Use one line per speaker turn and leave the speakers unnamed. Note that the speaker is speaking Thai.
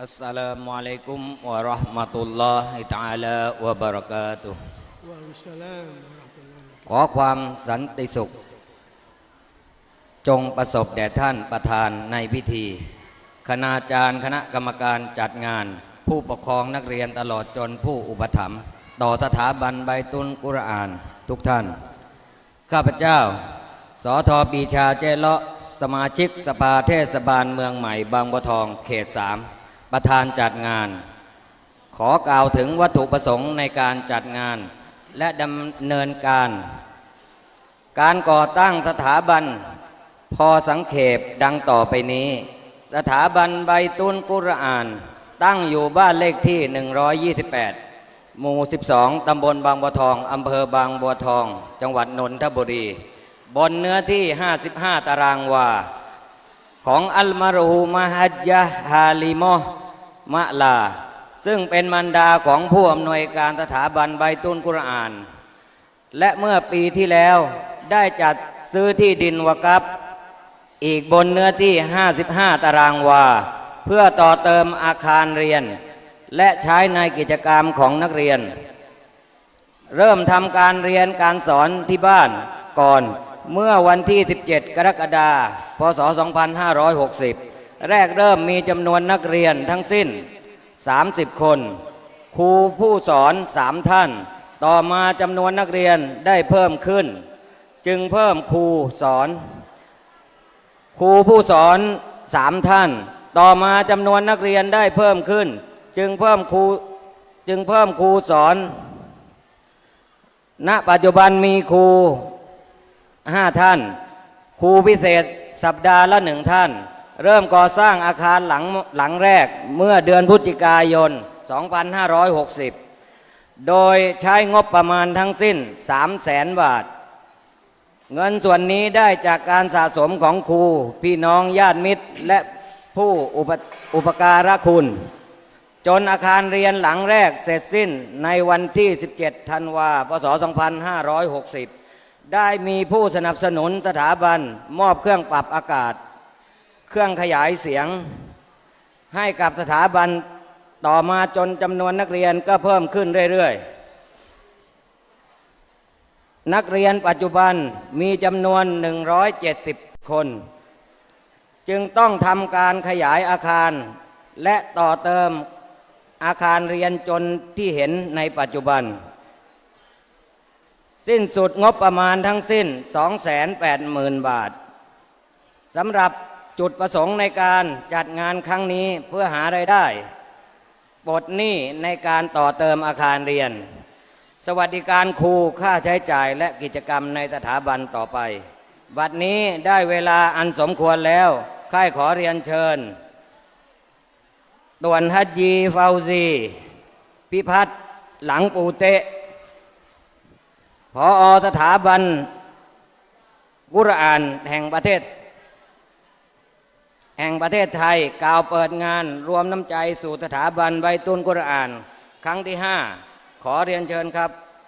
อัสสลามุอะลัยกุมวะเราะห์มะตุลลอฮิตะอาลาวะบะเราะกาตุฮ์
Waalaikumsalam warahmatullahi
ขอความสันติสุข จงประสบแด่ท่านประธานในพิธี คณาจารย์คณะกรรมการจัดงาน ผู้ปกครองนักเรียนตลอดจนผู้อุปถัมภ์ต่อสถาบันใบตุนกุรอานทุกท่าน ข้าพเจ้าสอทอปีชาเจเลาะสมาชิกสภาเทศบาลเมืองใหม่บางบัวทองเขตสาม ประธานจัดงาน ขอกล่าวถึงวัตถุประสงค์ในการจัดงาน และดำเนินการ การก่อตั้งสถาบัน พอสังเขปดังต่อไปนี้ สถาบันใบตุนกุรอาน ตั้งอยู่บ้านเลขที่ 128 หมู่ 12 ตำบลบางบัวทองอำเภอบางบัวทอง จังหวัดนนทบุรี บนเนื้อที่ 55 ตารางวาของอัลมารูมะฮัจยะฮาลิมอ มะลา ซึ่งเป็นมารดาของผู้อำนวยการสถาบันใบตุนกุรอาน และเมื่อปีที่แล้วได้จัดซื้อที่ดินวกับอีกบนเนื้อที่ 55 ตารางวา เพื่อต่อเติมอาคารเรียน และใช้ในกิจกรรมของนักเรียน เริ่มทำการเรียนการสอนที่บ้านก่อนเมื่อวันที่ 17 กรกฎาคม พศ 2560 แรกเริ่มมีจำนวนนักเรียนทั้งสิ้น 30 คน ครูผู้สอนสามท่าน ต่อมาจำนวนนักเรียนได้เพิ่มขึ้น จึงเพิ่มครูสอน ครูผู้สอนสามท่าน ต่อมาจำนวนนักเรียนได้เพิ่มขึ้น จึงเพิ่มครูจึงเพิ่มครูสอน ณ ปัจจุบันมีครูห้าท่าน ครูพิเศษสัปดาห์ละหนึ่งท่าน เริ่มก่อสร้างอาคารหลังหลังแรกเมื่อเดือนพฤศจิกายน 2560 โดยใช้งบประมาณทั้งสิ้น 3 0 0แสนบาท เงินส่วนนี้ได้จากการสะสมของครู พี่น้องญาติมิตร และผู้อุปอุปการะคุณ จนอาคารเรียนหลังแรกเสร็จสิ้นในวันที่ 17 ธันวาพศ 2560 ได้มีผู้สนับสนุนสถาบันมอบเครื่องปรับอากาศ เครื่องขยายเสียง ให้กับสถาบันต่อมาจนจำนวนนักเรียนก็เพิ่มขึ้นเรื่อยๆ นักเรียนปัจจุบันมีจำนวน 170 คน จึงต้องทำการขยายอาคาร และต่อเติมอาคารเรียนจนที่เห็นในปัจจุบัน สิ้นสุดงบประมาณทั้งสิ้น 280,000 บาทสำหรับ จุดประสงค์ในการจัดงานครั้งนี้เพื่อหาไรายได้ปลดหนี้ในการต่อเติมอาคารเรียน สวัสดิการครูค่าใช้จ่ายและกิจกรรมในสถาบันต่อไป บัดนี้ได้เวลาอันสมควรแล้วค่ายขอเรียนเชิญตวนฮัจยีฟาวซี พิพัฒน์หลังปูเตะพออสถาบันกุรอานแห่งประเทศ แห่งประเทศไทยกล่าวเปิดงานรวมน้ำใจสู่สถาบันใบตุนกุรอาน ครั้งที่ห้าขอเรียนเชิญครับ